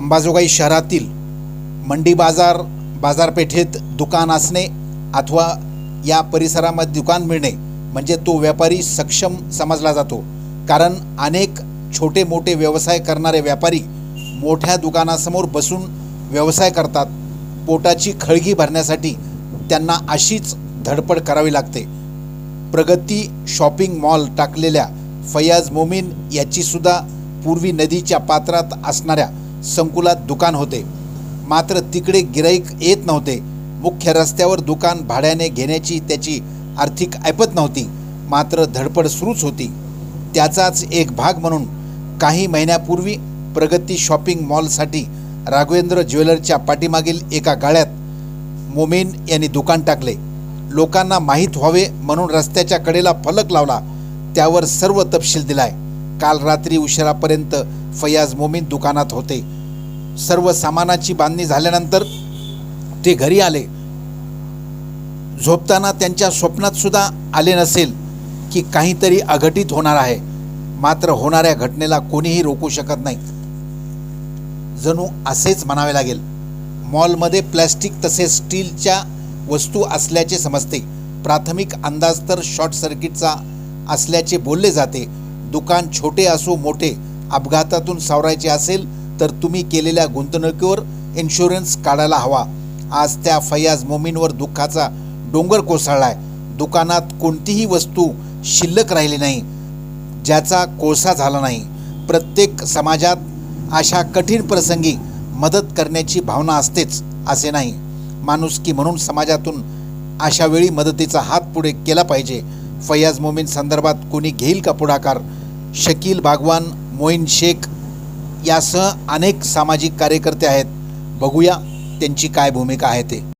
अंबाजोगाई शहरातील मंडी बाजार बाजारपेठेत दुकान असणे अथवा या परिसरामध्ये दुकान मिळणे म्हणजे तो व्यापारी सक्षम समजला जातो. कारण अनेक छोटे मोठे व्यवसाय करणारे व्यापारी मोठ्या दुकानासमोर बसून व्यवसाय करतात. पोटाची खळगी भरण्यासाठी त्यांना अशीच धडपड करावी लागते. प्रगती शॉपिंग मॉल टाकलेल्या फयाज मोमीन याचीसुद्धा पूर्वी नदीच्या पात्रात असणाऱ्या संकुलात दुकान होते. मात्र तिकडे गिराईक येत नव्हते. मुख्य रस्त्यावर दुकान भाड्याने घेण्याची त्याची आर्थिक ऐपत नव्हती. मात्र धडपड सुरूच होती. त्याचाच एक भाग म्हणून काही महिन्यापूर्वी प्रगती शॉपिंग मॉलसाठी राघवेंद्र ज्वेलरच्या पाठीमागील एका गाळ्यात मोमेन यांनी दुकान टाकले. लोकांना माहीत व्हावे म्हणून रस्त्याच्या कडेला फलक लावला. त्यावर सर्व तपशील दिलाय. काल रात्री उशिरापर्यंत फयाज मोमीन दुकानात होते. सर्व सामानाची बांधणी झाल्यानंतर ते घरी आले. झोपताना त्यांच्या स्वप्नात सुद्धा आले नसेल की काहीतरी अघटित होणार आहे. मात्र होणाऱ्या घटनेला कोणीही रोखू शकत नाही. जणू असेच म्हणावे लागेल मॉलमध्ये प्लॅस्टिक तसेच स्टीलच्या वस्तू असल्याचे समजते. प्राथमिक अंदाज तर शॉर्ट सर्किटचा असल्याचे बोलले जाते. दुकान छोटे असो मोठे अपघातातून सावरायचे असेल तर तुम्ही केलेल्या गुंतवणुकीवर इन्शुरन्स काढायला हवा. आज त्या फयाज मोमीनवर दुःखाचा डोंगर कोसळलाय. दुकानात कोणतीही वस्तू शिल्लक राहिली नाही. ज्याचा कोळसा झाला नाही. प्रत्येक समाजात अशा कठीण प्रसंगी मदत करण्याची भावना असतेच असे नाही. माणुसकी म्हणून समाजातून अशा वेळी मदतीचा हात पुढे केला पाहिजे. फयाज मोमीन संदर्भात कोणी घेईल का पुढाकार? शकील बागवान मोईन शेख यासह अनेक सामाजिक कार्यकर्ते आहेत. बघूया त्यांची काय भूमिका आहे ते.